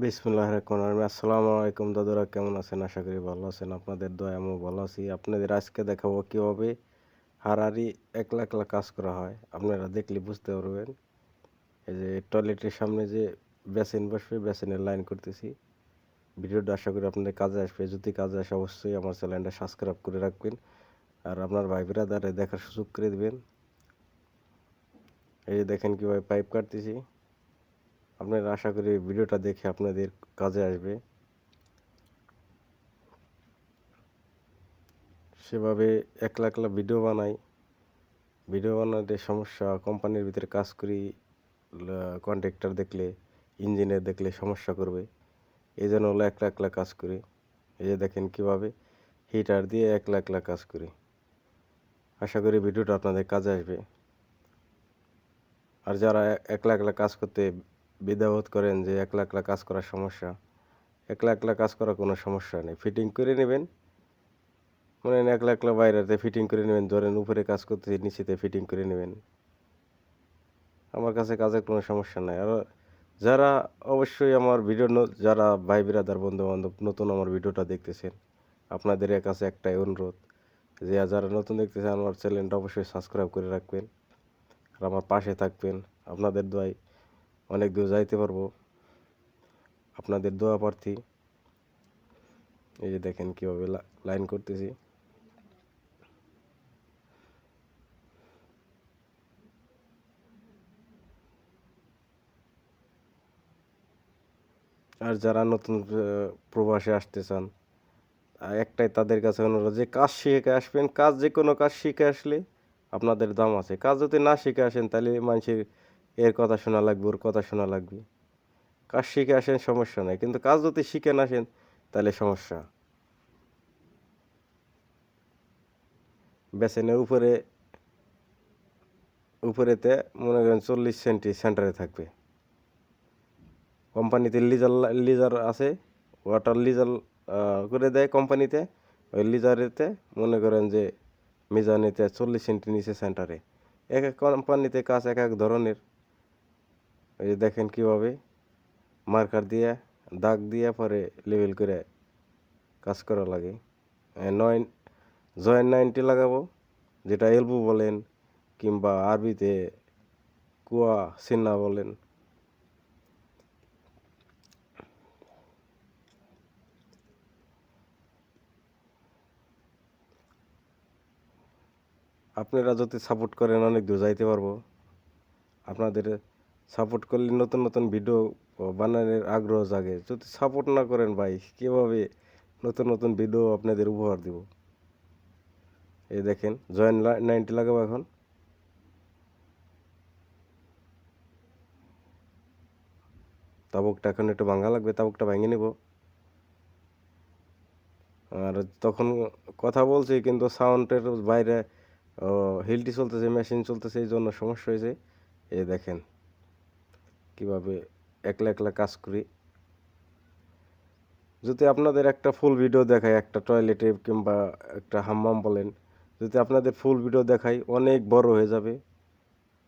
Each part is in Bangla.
বিসমুল্লাহ রহমান আসসালামু আলাইকুম দাদুরা, কেমন আছেন? আশা করি ভালো আছেন। আপনাদের দয়া আমিও ভালো আছি। আপনাদের আজকে দেখাবো কীভাবে হারারি একলা একলা কাজ করা হয়। আপনারা দেখলে বুঝতে পারবেন। এই যে টয়লেটের সামনে যে বেসিন বসবে, বেসিনের লাইন করতেছি। ভিডিওটা আশা করি আপনাদের কাজে আসবে। যদি কাজে আসে, অবশ্যই আমার চ্যানেলটা সাবস্ক্রাইব করে রাখবেন। আর আপনার ভাই বিরাদারে দেখার সুযোগ করে দেবেন। এই যে দেখেন কীভাবে পাইপ কাটতেছি। আপনারা আশা করি ভিডিওটা দেখে আপনাদের কাজে আসবে। সেভাবে একলা একলা ভিডিও বানাই। ভিডিও বানাতে সমস্যা, কোম্পানির ভিতরে কাজ করি কন্ট্রাক্টর দেখলে ইঞ্জিনিয়ার দেখলে সমস্যা করবে। এই জন্য হলো একলা একলা কাজ করি। এই যে দেখেন কীভাবে হিটার দিয়ে একলা একলা কাজ করি। আশা করি ভিডিওটা আপনাদের কাজে আসবে। আর যারা একলা একলা কাজ করতে বিধাবোধ করেন যে একলা একলা কাজ করার সমস্যা। একলা একলা কাজ করার কোনো সমস্যা নেই। ফিটিং করে নেবেন। মনে হয় একলা একলা বাইরেতে ফিটিং করে নেবেন, ধরেন উপরে কাজ করতে নিচেতে ফিটিং করে নেবেন। আমার কাছে কাজের কোনো সমস্যা নাই। আর যারা অবশ্যই আমার ভিডিও যারা ভাই বিরাদার বন্ধু বান্ধব নতুন আমার ভিডিওটা দেখতেছেন, আপনাদের কাছে একটাই অনুরোধ যে যারা নতুন দেখতেছেন, আমার চ্যানেলটা অবশ্যই সাবস্ক্রাইব করে রাখবেন। আর আমার পাশে থাকবেন। আপনাদের দোয়ায় অনেক দূর যাইতে পারব। আপনাদের দোয়া প্রার্থী। এই যে দেখেন কীভাবে লাইন করতেছি। আর যারা নতুন প্রবাসে আসতে চান একটাই তাদের কাছে অনুরোধ যে কাজ শিখে আসবেন। কাজ যে কোনো কাজ শিখে আসলে আপনাদের দাম আছে। কাজ যদি না শিখে আসেন, তাহলে মানুষের এর কথা শোনা লাগবে, ওর কথা শোনা লাগবে। কাজ শিখে আসেন, সমস্যা নাই। কিন্তু কাজ যদি শিখে না আসেন, তাহলে সমস্যা। বেসেনের উপরে, উপরেতে মনে করেন চল্লিশ সেন্টি সেন্টারে থাকবে। কোম্পানিতে লিজার লিজার আছে, ওয়াটার লিজার করে দেয় কোম্পানিতে। ওই লিজারেতে মনে করেন যে, মিজানিতে চল্লিশ সেন্টি নিচে সেন্টারে। এক এক কোম্পানিতে কাজ এক এক ধরনের। এই যে দেখেন কীভাবে মার্কার দিয়ে, দাগ দিয়ে পরে লেবেল করে কাজ করা লাগে। নয়, জয়েন্ট নাইনটি লাগাবো, যেটা এলবু বলেন কিংবা আরবিতে কুয়া সিন্না বলেন। আপনারা যদি সাপোর্ট করেন, অনেক দূর যাইতে পারব। আপনাদের সাপোর্ট করলে নতুন নতুন ভিডিও বানানোর আগ্রহ জাগে। যদি সাপোর্ট না করেন ভাই, কীভাবে নতুন নতুন ভিডিও আপনাদের উপহার দিব? এই দেখেন জয়েন্ট নাইনটি লাগাবো এখন। তাবুকটা এখন একটু ভাঙা লাগবে, তাবুকটা ভেঙে নেব। আর তখন কথা বলছি, কিন্তু সাউন্ডের বাইরে হিলটি চলতেছে মেশিন চলতেছে, এই জন্য সমস্যা হয়েছে। এই দেখেন। কীভাবে একলা একলা কাজ করি। যদি আপনাদের একটা ফুল ভিডিও দেখায় একটা টয়লেটে কিংবা একটা হাম্মাম বলেন, যদি আপনাদের ফুল ভিডিও দেখাই, অনেক বড় হয়ে যাবে।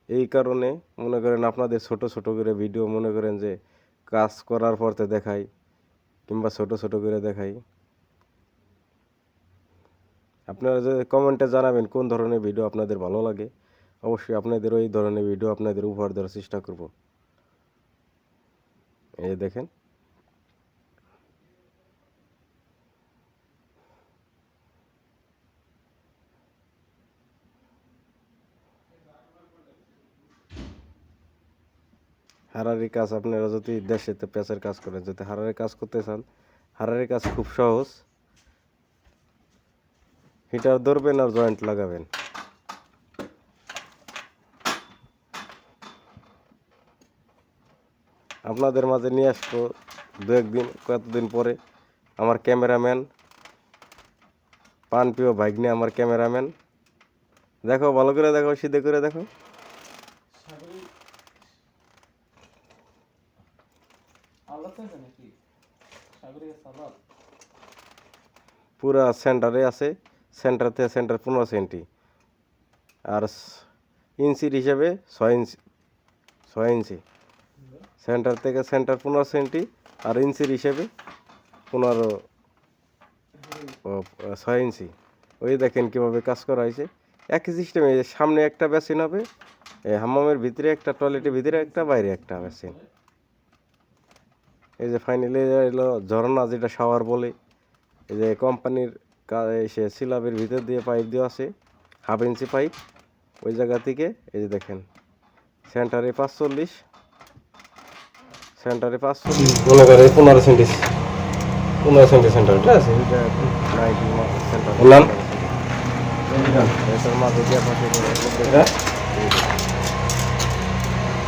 এই কারণে মনে করেন আপনাদের ছোট ছোট করে ভিডিও মনে করেন যে কাজ করার পরতে দেখাই, কিংবা ছোট ছোট করে দেখাই। আপনারা যে কমেন্টে জানাবেন কোন ধরনের ভিডিও আপনাদের ভালো লাগে, অবশ্যই আপনাদের ওই ধরনের ভিডিও আপনাদের উপহার দেওয়ার চেষ্টা করব। এই দেখেন। হারারি কাজ আপনারা যদি দেশেতে পেঁচের কাজ করেন, যদি হারারি কাজ করতে চান হারারি কাজ খুব সহজ। হিটার ধরবেন আর জয়েন্ট লাগাবেন। আপনাদের মাঝে নিয়ে আসব দু একদিন কতদিন পরে। আমার ক্যামেরাম্যান পান প্রিয় ভাগ্নে আমার ক্যামেরাম্যান। দেখো, ভালো করে দেখো সিদ্ধে করে দেখো। পুরা সেন্টারে আছে, সেন্টার থেকে সেন্টার পনেরো সেন্টি। আর ইঞ্চির হিসাবে ছয় ইঞ্চি ছয় ইঞ্চি। সেন্টার থেকে সেন্টার পনেরো সেন্টি আর ইঞ্চির হিসেবে পনেরো ছয় ইঞ্চি। ওই দেখেন কীভাবে কাজ করা হয়েছে। একই সিস্টেমে সামনে একটা বেসিন হবে হাম্মামের ভিতরে একটা, টয়লেটের ভিতরে একটা, বাইরে একটা বেসিন এই যে ফাইনালি এলো ঝর্ণা যেটা শাওয়ার বলে। এই যে কোম্পানির সে সিলাবের ভিতর দিয়ে পাইপ দেওয়া আছে হাফ ইঞ্চি পাইপ ওই জায়গা থেকে, এই যে দেখেন, সেন্টারে পাঁচচল্লিশ সেন্টারে পাঁচচল্লিশ মনে করে পনেরো সেন্টিস পনেরো সেন্টি সেন্টার ঠিক আছে? বললাম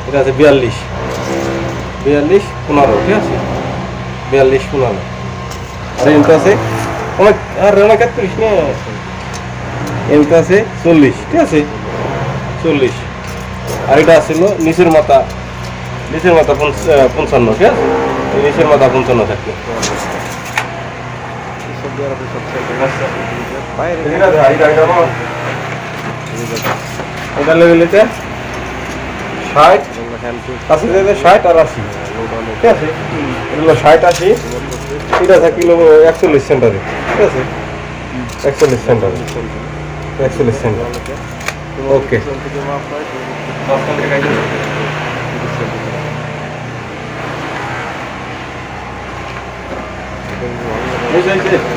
এটা আছে বিয়াল্লিশ। বিয়াল্লিশ পনেরো ঠিক আছে? বিয়াল্লিশ পনেরো। আর এমটা আছে? অনেক আর অনেক একত্রিশ না এমটা আছে চল্লিশ ঠিক আছে? চল্লিশ। আর এটা আছিল নিচের মাথা। নিচের মাথা পঞ্চ- পঞ্চান্ন ঠিক আছে? নিচের মাথা পঞ্চান্ন থাকবে। এটা লেভেলেতে ষাট। আছে যে ষাট আর আশি। ঠিক আছে? এটা হলো ষাট আশি। এটা থাকল একচল্লিশ সেন্টারে। ঠিক আছে? একচল্লিশ সেন্টারে। একচল্লিশ সেন্টার। ওকে। Thank you.